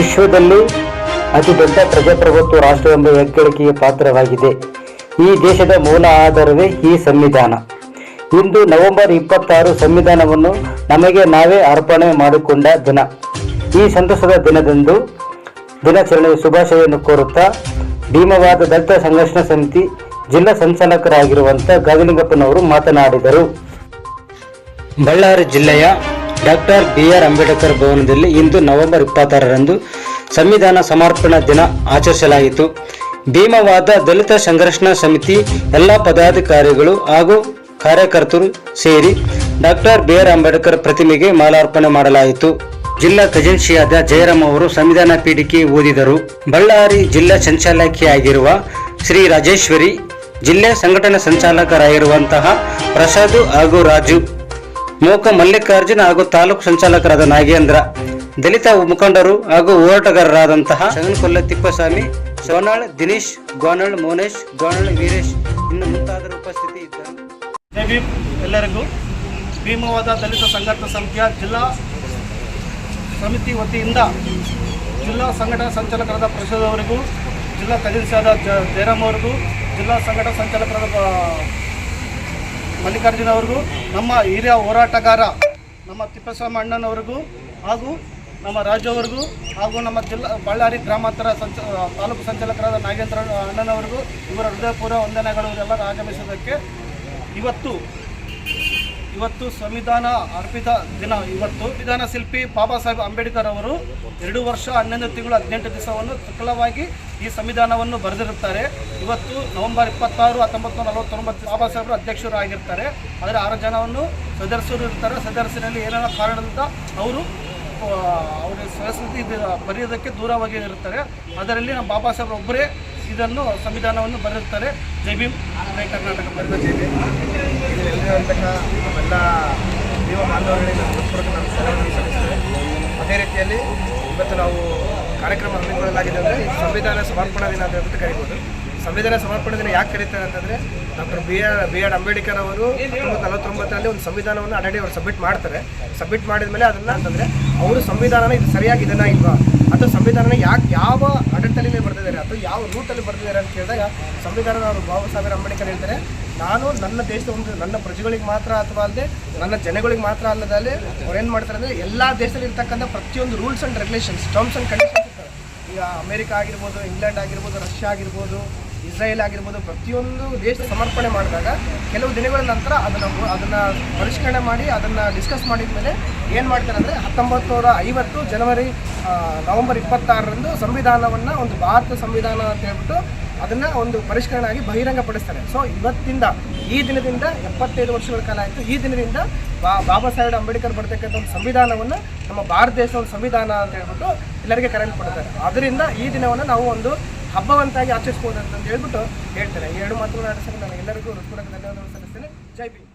ವಿಶ್ವದಲ್ಲಿ ಅತಿ ದೊಡ್ಡ ಪ್ರಜಾಪ್ರಭುತ್ವ ರಾಷ್ಟ್ರವೆಂಬ ಹೆಗ್ಗಳಿಕೆಗೆ ಪಾತ್ರವಾಗಿದೆ. ಈ ದೇಶದ ಮೂಲ ಆಧಾರವೇ ಈ ಸಂವಿಧಾನ. ಇಂದು ನವೆಂಬರ್ ಇಪ್ಪತ್ತಾರು ಸಂವಿಧಾನವನ್ನು ನಮಗೆ ನಾವೇ ಅರ್ಪಣೆ ಮಾಡಿಕೊಂಡ ದಿನ. ಈ ಸಂತಸದ ದಿನದಂದು ದಿನಾಚರಣೆಯ ಶುಭಾಶಯವನ್ನು ಕೋರುತ್ತಾ ಭೀಮವಾದ ದಲಿತ ಸಂಘರ್ಷಣ ಸಮಿತಿ ಜಿಲ್ಲಾ ಸಂಚಾಲಕರಾಗಿರುವಂಥ ಗಾದಿಲಿಂಗಪ್ಪನವರು ಮಾತನಾಡಿದರು. ಬಳ್ಳಾರಿ ಜಿಲ್ಲೆಯ ಡಾಕ್ಟರ್ ಬಿ ಆರ್ ಅಂಬೇಡ್ಕರ್ ಭವನದಲ್ಲಿ ಇಂದು ನವೆಂಬರ್ ಇಪ್ಪತ್ತಾರರಂದು ಸಂವಿಧಾನ ಸಮರ್ಪಣಾ ದಿನ ಆಚರಿಸಲಾಯಿತು. ಭೀಮವಾದ ದಲಿತ ಸಂಘರ್ಷಣಾ ಸಮಿತಿ ಎಲ್ಲ ಪದಾಧಿಕಾರಿಗಳು ಹಾಗೂ ಕಾರ್ಯಕರ್ತರು ಸೇರಿ ಡಾಕ್ಟರ್ ಬಿ ಆರ್ ಅಂಬೇಡ್ಕರ್ ಪ್ರತಿಮೆಗೆ ಮಾಲಾರ್ಪಣೆ ಮಾಡಲಾಯಿತು. ಜಿಲ್ಲಾ ಖಜಾನ್ಸಿಯಾದ ಜಯರಾಮ್ ಅವರು ಸಂವಿಧಾನ ಪೀಠಿಕೆ ಓದಿದರು. ಬಳ್ಳಾರಿ ಜಿಲ್ಲಾ ಸಂಚಾಲಕಿಯಾಗಿರುವ ಶ್ರೀ ರಾಜೇಶ್ವರಿ, ಜಿಲ್ಲೆ ಸಂಘಟನಾ ಸಂಚಾಲಕರಾಗಿರುವಂತಹ ಪ್ರಸಾದ್ ಹಾಗೂ ರಾಜು ಮೋಕ ಮಲ್ಲಿಕಾರ್ಜುನ್ ಹಾಗೂ ತಾಲೂಕು ಸಂಚಾಲಕರಾದ ನಾಗೇಂದ್ರ ದಲಿತ ಮುಖಂಡರು ಹಾಗೂ ಹೋರಾಟಗಾರರಾದಂತಹ ಶಗನ್ಕೊಲ್ಲ ತಿಪ್ಪಸ್ವಾಮಿ ಸೋನಾಳ್ ದಿನೇಶ್ ಗೋನಾಳ್ ಮೋನೇಶ್ ಗೋನಾಳ್ ವೀರೇಶ್ ಇನ್ನು ಮುಂತಾದರ ಉಪಸ್ಥಿತಿ ಇದ್ದರು. ಎಲ್ಲರಿಗೂ ಭೀಮವಾದ ದಲಿತ ಸಂಘಟನೆ ಸಮಿತಿಯ ಜಿಲ್ಲಾ ಸಮಿತಿ ವತಿಯಿಂದ ಜಿಲ್ಲಾ ಸಂಘಟನಾ ಸಂಚಾಲಕರಾದ ಪ್ರಸಾದ್ ಅವರಿಗೂ ಜಿಲ್ಲಾ ಖಜಾನ್ಸಿಯಾದ ಜ ಜಯರಾಮ್ ಅವರಿಗೂ ಜಿಲ್ಲಾ ಸಂಘಟನಾ ಸಂಚಾಲಕರಾದ ಮಲ್ಲಿಕಾರ್ಜುನ ಅವ್ರಿಗೂ, ನಮ್ಮ ಹಿರಿಯ ಹೋರಾಟಗಾರ, ನಮ್ಮ ತಿಪ್ಪೇಸ್ವಾಮಿ ಅಣ್ಣನವ್ರಿಗೂ ಹಾಗೂ ನಮ್ಮ ರಾಜು ಅವರಿಗೂ ಹಾಗೂ ನಮ್ಮ ಜಿಲ್ಲಾ ಬಳ್ಳಾರಿ ಗ್ರಾಮಾಂತರ ಸಂಚ, ತಾಲೂಕು ಸಂಚಾಲಕರಾದ ನಾಗೇಂದ್ರ ಅಣ್ಣನವರಿಗೂ ಇವರ ಹೃದಯಪೂರ್ವ ವಂದನೆಗಳು. ಇವರೆಲ್ಲರೂ ಆಗಮಿಸೋದಕ್ಕೆ ಇವತ್ತು ಇವತ್ತು ಸಂವಿಧಾನ ಅರ್ಪಿತ ದಿನ. ಇವತ್ತು ಸಂವಿಧಾನ ಶಿಲ್ಪಿ ಬಾಬಾ ಸಾಹೇಬ್ ಅಂಬೇಡ್ಕರ್ ಅವರು ಎರಡು ವರ್ಷ ಹನ್ನೊಂದು ತಿಂಗಳು ಹದಿನೆಂಟು ದಿವಸವನ್ನು ಸಕಲವಾಗಿ ಈ ಸಂವಿಧಾನವನ್ನು ಬರೆದಿರುತ್ತಾರೆ. ಇವತ್ತು ನವೆಂಬರ್ ಇಪ್ಪತ್ತಾರು ಹತ್ತೊಂಬತ್ತು ನೂರ ನಲವತ್ತೊಂಬತ್ತು ಬಾಬಾ ಸಾಹೇಬರು ಅಧ್ಯಕ್ಷರು ಆಗಿರ್ತಾರೆ ಆದರೆ ಆರು ಜನವನ್ನು ಸದಸ್ಯರು ಇರ್ತಾರೆ. ಸದಸ್ಯರಲ್ಲಿ ಏನೇನೋ ಕಾರಣದಿಂದ ಅವರು ಆ, ಅವರ ಸದಸ್ಯತೆ ಬರೆಯೋದಕ್ಕೆ ದೂರವಾಗಿ ಇರುತ್ತಾರೆ. ಅದರಲ್ಲಿ ನಮ್ಮ ಬಾಬಾ ಸಾಹೇಬ್ರು ಒಬ್ಬರೇ ಇದನ್ನು ಸಂವಿಧಾನವನ್ನು ಬರೆದಿರ್ತಾರೆ ಜೈ ಭೀಮ್. ಕರ್ನಾಟಕ. ಬರೆದ ಜೈ ಇಲ್ಲಿರುವಂತಹ ನಮ್ಮೆಲ್ಲ ಜೀವ ಬಾಂಧವರಿಗೆ ನಾನು ಹೃತ್ಪೂರ್ವಕ ನಮಸ್ಕಾರಗಳನ್ನು ಸಲ್ಲಿಸ್ತೇನೆ ಅದೇ ರೀತಿಯಲ್ಲಿ ಇವತ್ತು ನಾವು ಕಾರ್ಯಕ್ರಮ ಹಮ್ಮಿಕೊಳ್ಳಲಾಗಿದೆ ಅಂದರೆ ಸಂವಿಧಾನ ಸಮರ್ಪಣಾ ದಿನ ಅಂತ ಹೇಳ್ಬಿಟ್ಟು ಕರಿಬೋದು. ಸಂವಿಧಾನ ಸಮರ್ಪಣೆ ದಿನ ಯಾಕೆ ಕರೀತಾರೆ ಅಂತಂದರೆ doctor B R B R Ambedkar ಅವರು ಹತ್ತೊಂಬತ್ತು ನಲವತ್ತೊಂಬತ್ತರಲ್ಲಿ ಒಂದು ಸಂವಿಧಾನವನ್ನು ಆಲ್ರೆಡಿ ಅವರು ಸಬ್ಮಿಟ್ ಮಾಡ್ತಾರೆ. ಸಬ್ಮಿಟ್ ಮಾಡಿದ ಮೇಲೆ ಅದನ್ನು ಅಂತಂದರೆ ಅವರು ಸಂವಿಧಾನನ ಇದು ಸರಿಯಾಗಿ ಇದನ್ನ ಇಲ್ವಾ? ಅಥವಾ ಸಂವಿಧಾನನ ಯಾಕೆ ಯಾವ ಆಡಳಿತದಲ್ಲಿ ಬರ್ತಿದ್ದಾರೆ ಅಥವಾ ಯಾವ ರೂಟಲ್ಲಿ ಬರ್ತಿದ್ದಾರೆ ಅಂತ ಕೇಳಿದಾಗ ಸಂವಿಧಾನದ ಅವರು ಬಾಬಾ ಸಾಹೇಬ್ ಅಂಬೇಡ್ಕರ್ ಹೇಳ್ತಾರೆ, ನಾನು ನನ್ನ ದೇಶದ ಒಂದು ನನ್ನ ಪ್ರಜೆಗಳಿಗೆ ಮಾತ್ರ ಅಥವಾ ಅಲ್ಲದೆ ನನ್ನ ಜನಗಳಿಗೆ ಮಾತ್ರ ಅಲ್ಲದಲ್ಲಿ ಅವ್ರೇನು ಮಾಡ್ತಾರೆ ಅಂದರೆ ಎಲ್ಲ ದೇಶದಲ್ಲಿ ಇರ್ತಕ್ಕಂಥ ಪ್ರತಿಯೊಂದು rules and regulations terms and conditions ಈಗ ಅಮೇರಿಕಾ ಆಗಿರ್ಬೋದು, ಇಂಗ್ಲೆಂಡ್ ಆಗಿರ್ಬೋದು, ರಷ್ಯಾ ಆಗಿರ್ಬೋದು ಇಸ್ರಾಯೇಲ್ ಆಗಿರ್ಬೋದು, ಪ್ರತಿಯೊಂದು ದೇಶ ಸಮರ್ಪಣೆ ಮಾಡಿದಾಗ ಕೆಲವು ದಿನಗಳ ನಂತರ ಅದನ್ನು ಅದನ್ನು ಪರಿಷ್ಕರಣೆ ಮಾಡಿ, ಅದನ್ನು ಡಿಸ್ಕಸ್ ಮಾಡಿದ ಮೇಲೆ ಏನು ಮಾಡ್ತಾರೆ ಅಂದರೆ ಹತ್ತೊಂಬತ್ತು ನೂರ ಐವತ್ತು ಜನವರಿ ನವಂಬರ್ ನವೆಂಬರ್ ಇಪ್ಪತ್ತಾರರಂದು ಸಂವಿಧಾನವನ್ನು ಒಂದು ಭಾರತ ಸಂವಿಧಾನ ಅಂತ ಹೇಳ್ಬಿಟ್ಟು ಅದನ್ನು ಒಂದು ಪರಿಷ್ಕರಣೆ ಆಗಿ ಬಹಿರಂಗಪಡಿಸ್ತಾರೆ. ಸೊ ಇವತ್ತಿಂದ ಈ ದಿನದಿಂದ ಎಪ್ಪತ್ತೈದು ವರ್ಷಗಳ ಕಾಲ ಆಯಿತು. ಈ ದಿನದಿಂದ ಬಾ ಬಾಬಾ ಸಾಹೇಬ್ ಅಂಬೇಡ್ಕರ್ ಬರ್ತಕ್ಕಂಥ ಒಂದು ಸಂವಿಧಾನವನ್ನು ನಮ್ಮ ಭಾರತ ದೇಶದ ಒಂದು ಸಂವಿಧಾನ ಅಂತ ಹೇಳ್ಬಿಟ್ಟು ಎಲ್ಲರಿಗೆ ಕರೆಯಲ್ಪಡ್ತಾರೆ ಅದರಿಂದ ಈ ದಿನವನ್ನು ನಾವು ಒಂದು ಹಬ್ಬವಂತಾಗಿ ಆಚರಿಸ್ಬೋದು ಅಂತ ಹೇಳ್ಬಿಟ್ಟು ಹೇಳ್ತಾರೆ. ಎರಡು ಮಾತುಗಳನ್ನ ಆಡಿಸಲು ನಾನು ಎಲ್ಲರಿಗೂ ಹೃತ್ಪೂರ್ವಕ ಧನ್ಯವಾದಗಳು ಸಲ್ಲಿಸ್ತೇನೆ. ಜೈ ಬಿ